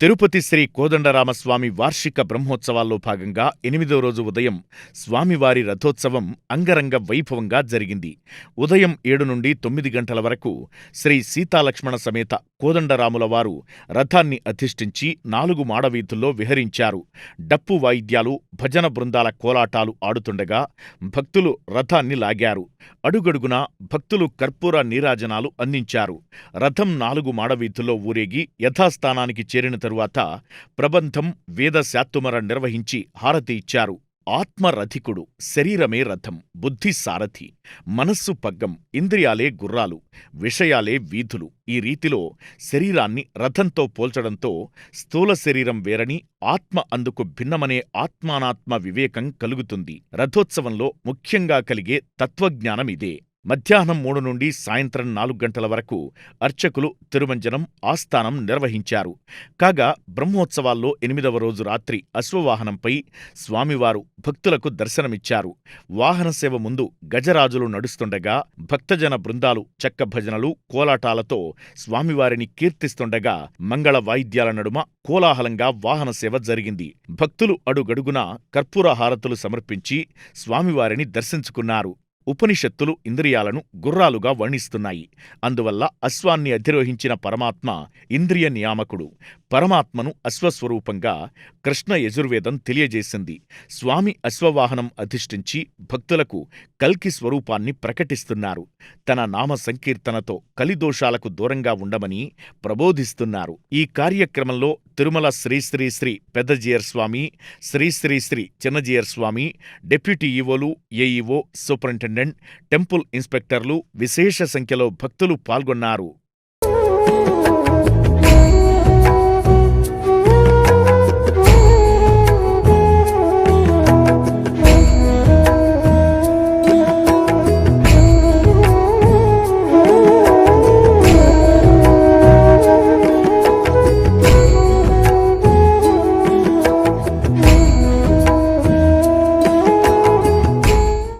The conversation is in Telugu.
తిరుపతి శ్రీ కోదండరామస్వామి వార్షిక బ్రహ్మోత్సవాల్లో భాగంగా ఎనిమిదో రోజు ఉదయం స్వామివారి రథోత్సవం అంగరంగ వైభవంగా జరిగింది. ఉదయం ఏడు నుండి తొమ్మిది గంటల వరకు శ్రీ సీతాలక్ష్మణ సమేత కోదండరాముల వారు రథాన్ని అధిష్ఠించి నాలుగు మాడవీధుల్లో విహరించారు. డప్పు వాయిద్యాలు భజన బృందాల కోలాటాలు ఆడుతుండగా భక్తులు రథాన్ని లాగారు. అడుగడుగున భక్తులు కర్పూర నీరాజనాలు అందించారు. రథం నాలుగు మాడవీధుల్లో ఊరేగి యథాస్థానానికి చేరిన తరువాత ప్రబంధం వేద శాత్తుమర నిర్వహించి హారతి ఇచ్చారు. ఆత్మరథికుడు శరీరమే రథం బుద్ధి సారథి మనస్సు పగ్గం ఇంద్రియాలే గుర్రాలు విషయాలే వీధులు. ఈ రీతిలో శరీరాన్ని రథంతో పోల్చడంతో స్థూల శరీరం వేరని ఆత్మ అందుకు భిన్నమనే ఆత్మానాత్మ వివేకం కలుగుతుంది. రథోత్సవంలో ముఖ్యంగా కలిగే తత్వజ్ఞానం ఇదే మధ్యాహ్నం మూడు నుండి సాయంత్రం నాలుగు గంటల వరకు అర్చకులు తిరుమంజనం ఆస్థానం నిర్వహించారు. కాగా బ్రహ్మోత్సవాల్లో ఎనిమిదవ రోజు రాత్రి అశ్వవాహనంపై స్వామివారు భక్తులకు దర్శనమిచ్చారు. వాహన సేవ ముందు గజరాజులు నడుస్తుండగా భక్తజన బృందాలు చెక్క భజనలు కోలాటాలతో స్వామివారిని కీర్తిస్తుండగా మంగళ వాయిద్యాల నడుమ కోలాహలంగా వాహన సేవ జరిగింది. భక్తులు అడుగడుగునా కర్పూర హారతులు సమర్పించి స్వామివారిని దర్శించుకున్నారు. ఉపనిషత్తులు ఇంద్రియాలను గుర్రాలుగా వర్ణిస్తున్నాయి. అందువల్ల అశ్వాన్ని అధిరోహించిన పరమాత్మ ఇంద్రియ నియామకుడు. పరమాత్మను అశ్వస్వరూపంగా కృష్ణ యజుర్వేదం తెలియజేసింది. స్వామి అశ్వవాహనం అధిష్ఠించి భక్తులకు కల్కి స్వరూపాన్ని ప్రకటిస్తున్నారు. తన నామ సంకీర్తనతో కలిదోషాలకు దూరంగా ఉండమని ప్రబోధిస్తున్నారు. ఈ కార్యక్రమంలో తిరుమల శ్రీ శ్రీ శ్రీ పెద్దజీయర్ స్వామి శ్రీ శ్రీ శ్రీ చిన్నజీయర్ స్వామి డిప్యూటీ ఈవోలు ఏఈఓ సూపరింటెండెంట్ టెంపుల్ ఇన్స్పెక్టర్లు విశేష సంఖ్యలో భక్తులు పాల్గొన్నారు.